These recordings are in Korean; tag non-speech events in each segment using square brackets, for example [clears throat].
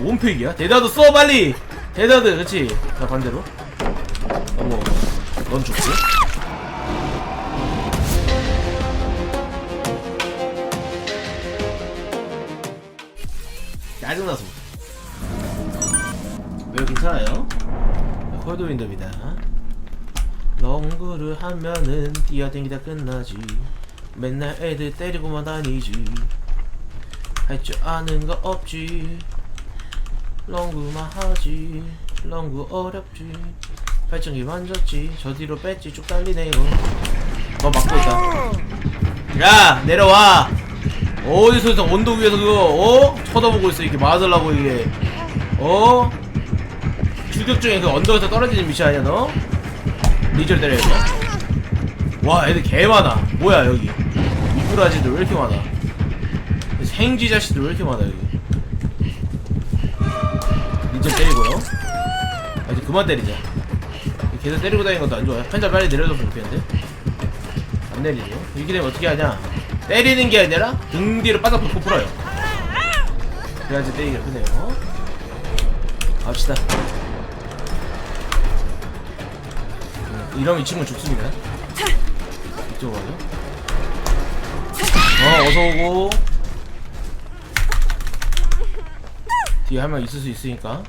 뭔 팩이야? 대다드 써 빨리! 대다드 그렇지? 자 반대로. 어머 넌 죽지? 짜증나서 왜 괜찮아요? 콜드윈드입니다. 롱구를 하면은 뛰어댕기다 끝나지. 맨날 애들 때리고만 다니지. 할 줄 아는 거 없지 롱구만 하지 롱구 어렵지. 발전기 만졌지 저 뒤로 뺐지 쭉 달리네요. 너 막고 있다. 야 내려와. 어디서 저 언덕 위에서 그거 어? 쳐다보고 있어 이게 맞으려고 이게. 어? 추격 중에 그 언덕에서 떨어지는 미션 아니야 너? 리절 때려야 돼? 와 애들 개 많아. 뭐야 여기. 미꾸라지들 왜 이렇게 많아? 생쥐 자식들 왜 이렇게 많아 여기 리절 때리고요. 아 이제 그만 때리자. 계속 때리고 다니는 것도 안 좋아요. 편자 빨리 내려줬으면 좋겠는데? 안 내리죠. 이렇게 되면 어떻게 하냐? 때리는 게 아니라 등 뒤로 밟고 풀어요. 그래야지 때리기가 크네요. 갑시다. 음, 이러면 이 친구는 죽습니다. 이쪽으로 가죠 어 어서오고 뒤에 한 명 있을 수 있으니까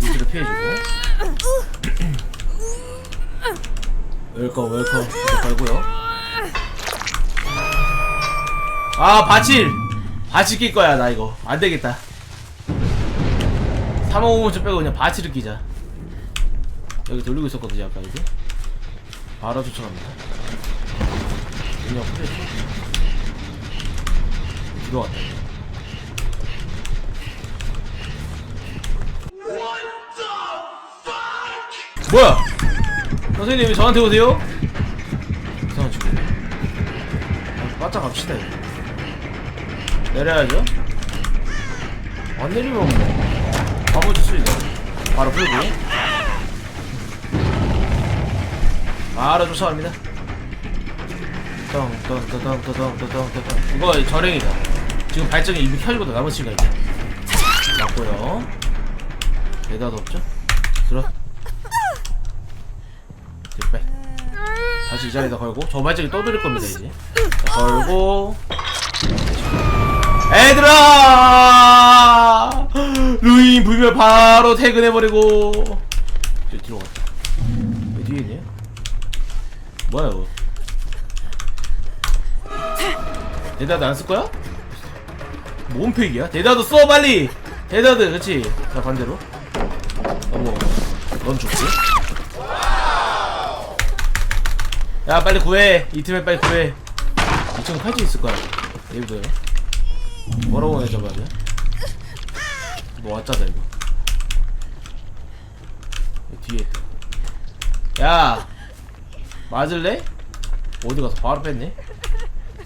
위치를 피해주고. [clears throat] 웰컴 웰컴. 이렇게 걸고요. 아 바칠! 바칠 낄 거야 나 이거. 안 되겠다. 355점 빼고 그냥 바치를 끼자. 여기 돌리고 있었거든요 아까 여기. 바로 쫓아갑니다. 그냥 후레 들어왔다 뭐야? 선생님 왜 저한테 오세요? 이상한 친구 아, 바짝 갑시다 이거. 내려야죠? 안 내리면 뭐 바보지 수이네 바로 풀고 바로 쫓아갑니다. 덩덩덩덩덩덩덩덩덩. 이거 절행이다. 지금 발전기 이미 남은 시간 있다. 맞고요. 대다도 없죠? 들어 뒤로 빼 이 자리에다 걸고 저 발전기 떠돌릴 겁니다 이제. 자, 걸고. 애들아 루인 불면 바로 퇴근해버리고. 저 뒤로 갔다. 왜 뒤에 있냐? 뭐야 이거? 대다드 안 쓸 거야? 뭔 팩이야? 대다드 써 빨리! 대다드 그렇지 자 반대로. 어머 넌 죽지? 야 빨리 구해. 이 팀에 빨리 구해. 이 친구 칼집 있을 거야. 얘보세요. 뭐라고 해줘 말이야 너 왔잖아 이거. 뒤에 있다. 야 맞을래? 어디 가서 바로 뺐네?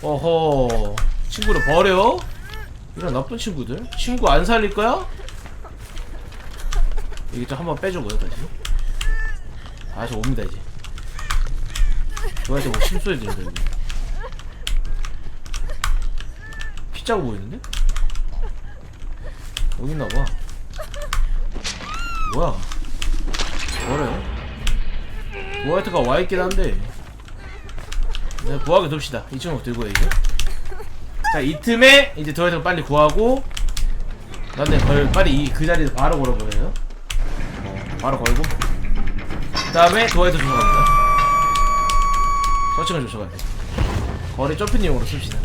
어허 친구를 버려? 이런 나쁜 친구들? 친구 안 살릴 거야? 이게 좀 한번 빼주고요 다시? 다시 옵니다 이제 저한테 뭐 심소리 들린다 여기 피자고 보이는데? 어디 있나봐. 뭐야? 뭐래요? 모아이트가 와있긴 한데. 네, 구하게 둡시다. 이 친구 들고 해 이제? 자이 틈에 이제 도에서 빨리 구하고 나한테 걸 빨리 이 그 자리에서 바로 걸어버려요. 어, 바로 걸고. 그 다음에 도에서 조성합니다 조성해야 돼 거리 점프용으로 씁시다.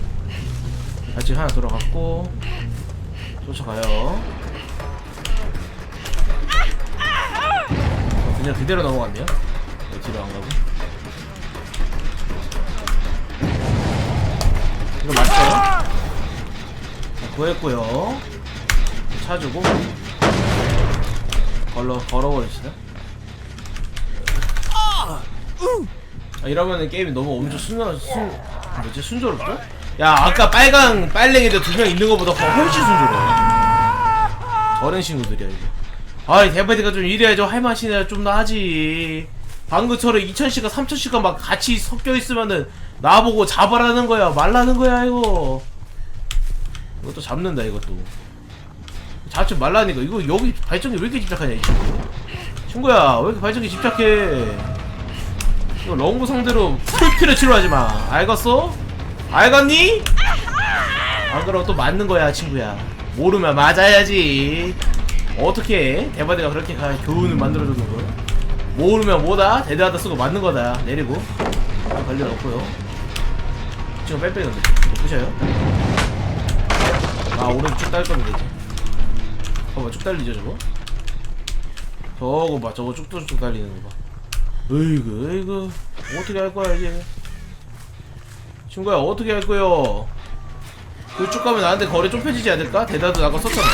아직 하나 돌아갔고 쫓아가요. 어, 그냥 그대로 넘어갔네요. 왜 뒤로 안 가고? 이거 맞죠? 자, 구했고요. 차주고. 걸러 걸어버립시다 아, 이러면은 게임이 너무 엄청 순, 순, 뭐지, 순조롭죠? 야, 아까 빨강, 빨랭이들 두 명 있는 것보다 훨씬 순조로워. 저런 친구들이야, 이거. 아이, 대바디가 좀 이래야죠. 할 맛이나 좀더 하지. 방금처럼 2000시간, 3000시간 막 같이 섞여 있으면은 나보고 잡아라는 거야. 말라는 거야, 이거. 이것도 잡는다, 이것도. 자주 말라니까 이거 여기 발전기 왜 이렇게 집착하냐 이 친구 친구야 왜 이렇게 발전기 집착해 이거 런구 상대로 풀피를 치료하지 마. 알겠어? 알겠니? 안 그러면 또 맞는 거야 친구야. 모르면 맞아야지. 어떻게 대바대가 그렇게 가- 교훈을 만들어주는 거야 모르면 뭐다? 대대하다 쓰고 맞는 거다. 내리고. 관련 없고요. 지금 이거 부셔요? 아 오른쪽 쭉딸 겁니다 이제. 봐봐 쭉 달리죠 저거? 저거 봐 저거 쭉쭉쭉 달리는 거 봐 으이구 으이구. 어떻게 할 거야 이제? 친구야 어떻게 할 거요? 그쭉 가면 나한테 거리 좁혀지지 않을까? 대다도 나가 썼잖아.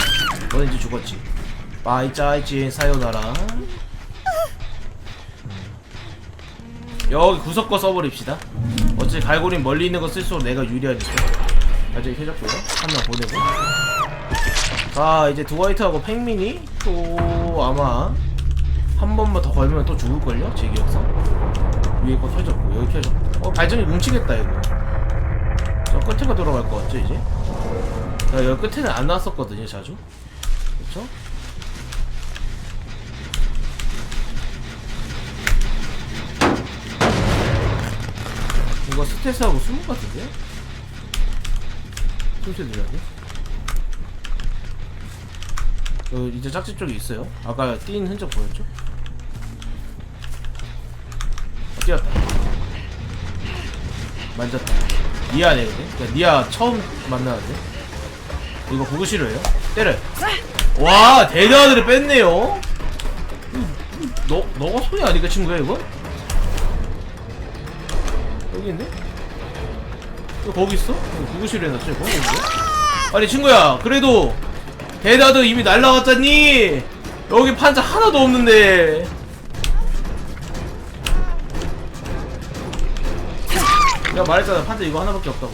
너는 이제 죽었지. 빠이 짜이지 사요나라. 음. 여기 구석 거 써버립시다. 어차피 갈고리 멀리 있는 거 쓸수록 내가 유리하니까. 발전기 켜졌고요. 한 명 보내고. 자 이제 드와이트하고 팽민이? 또 아마 한 번만 더 걸면 또 죽을걸요? 제 기억상 위에 거 켜졌고 여기 켜졌고 어 발전기 뭉치겠다 이거 저 끝에가 돌아갈 것 같죠 이제? 나 여기 끝에는 안 나왔었거든요 자주 그쵸? 이거 스트레스하고 숨은 것 같은데? 숨쉬 들려야 돼? 어, 이제 짝집 쪽에 있어요 아까 뛴 흔적 보였죠? 어, 뛰었다 만졌다 니아네 근데? 그러니까 니아 처음 만나는데? 이거 보고 싫어해요? 때려 와 대단하들을 뺐네요 너, 너가 손이 아니까 친구야 이거? 여기 있네? 이거 거기 있어? 누구 실해놨지 이거? 아니 친구야 그래도 대다드 이미 날라갔잖니 여기 판자 하나도 없는데 내가 말했잖아. 판자 이거 하나밖에 없다고.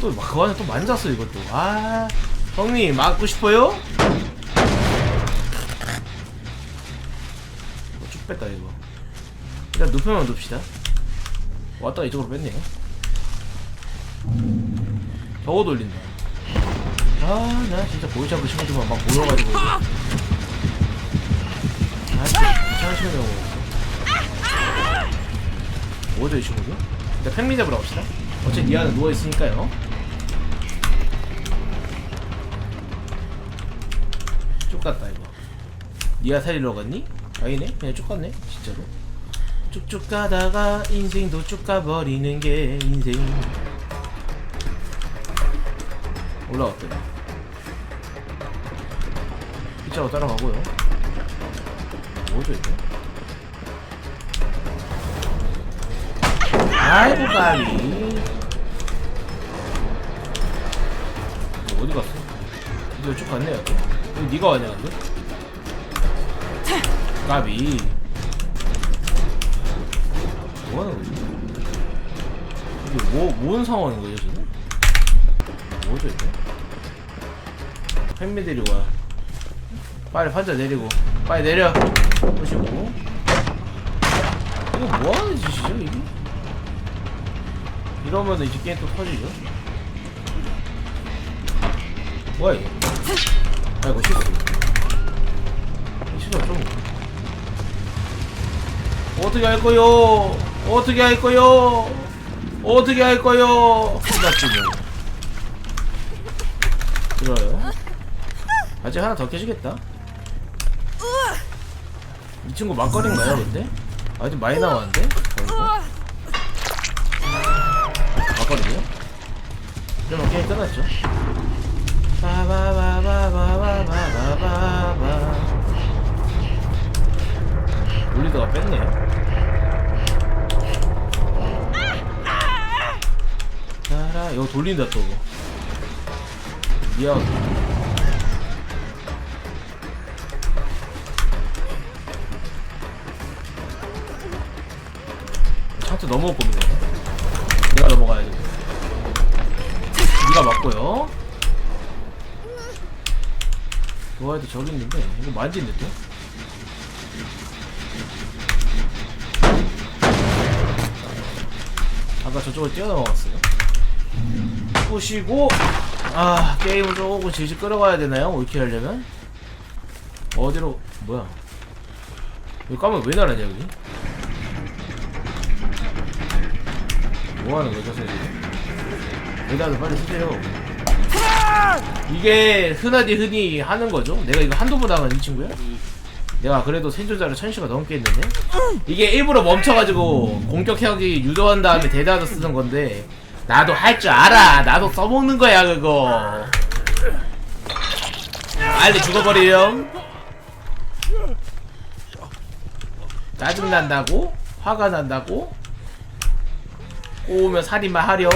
또 막 그거 하나 또 만졌어 이것도 아. 형님 맞고 싶어요? 어, 쭉 뺐다 이거. 일단 눕혀만 둡시다. 왔다가 이쪽으로 뺐네요. 저거 돌린다. 아나 진짜 보이잡을 친구들만 막 모여가지고. 아 진짜 이상한 친구들 뭐죠 이 친구들? 일단 팬미 잡으러 갑시다. 어차피 니아는 누워있으니까요. 쭉 갔다 이거. 니아 살리러 갔니? 아니네? 그냥 쭉 갔네 진짜로. 쭉쭉 가다가 인생도 쭉 가버리는 게 인생. 올라왔대요. 피자로 따라가고요. 뭐죠 이거? 아이고 가니 어디 갔어? 이제 이쪽 갔네 여기 여기 니가 왔냐 근데? 까비 뭐하는 거지? 이게 뭐, 뭔 상황인 거지 지금? 뭐죠 이게? 팬미 데리고 와 빨리 판자 내리고 빨리 내려 55 이러면은 이제 게임 또 터지죠 뭐야 이게 아이고 실수 실수 좀 어떻게 할 거요? 어떻게 할 거요? 어떻게 할 거요? 뭐. 들어요. 아직 하나 더 깨지겠다. 이 친구 막걸리인가요, 근데? 아직 많이 나왔는데? 어이 구. 막걸리요? 그러면 게임 끝났죠. 올리다가 뺐네요. 따라 이거 돌린다 또. 미안. 창트 넘어올 겁니다. 내가 넘어가야 돼. 네가 맞고요. 좋아해도 저기 있는데 이거 만지는데 또? 아까 저쪽을 뛰어넘어갔어요. 부시고 아 게임을 조금 질질 끌어가야 되나요? 이렇게 하려면? 어디로 뭐야 여기 까면 왜 나라냐 여기? 뭐하는 거죠 선생님? 여기다도 빨리 쓰세요 이게 흔하디 흔히 하는 거죠? 내가 이거 한두 번 당한 이 친구야? 내가 그래도 생존자를 천시가 넘게 했는데? 이게 일부러 멈춰가지고 공격하기 유도한 다음에 대다도 쓰는 건데 나도 할 줄 알아 나도 써먹는 거야 그거 빨리 죽어버리렴 짜증난다고? 화가 난다고? 꼬우면 살인만 하렴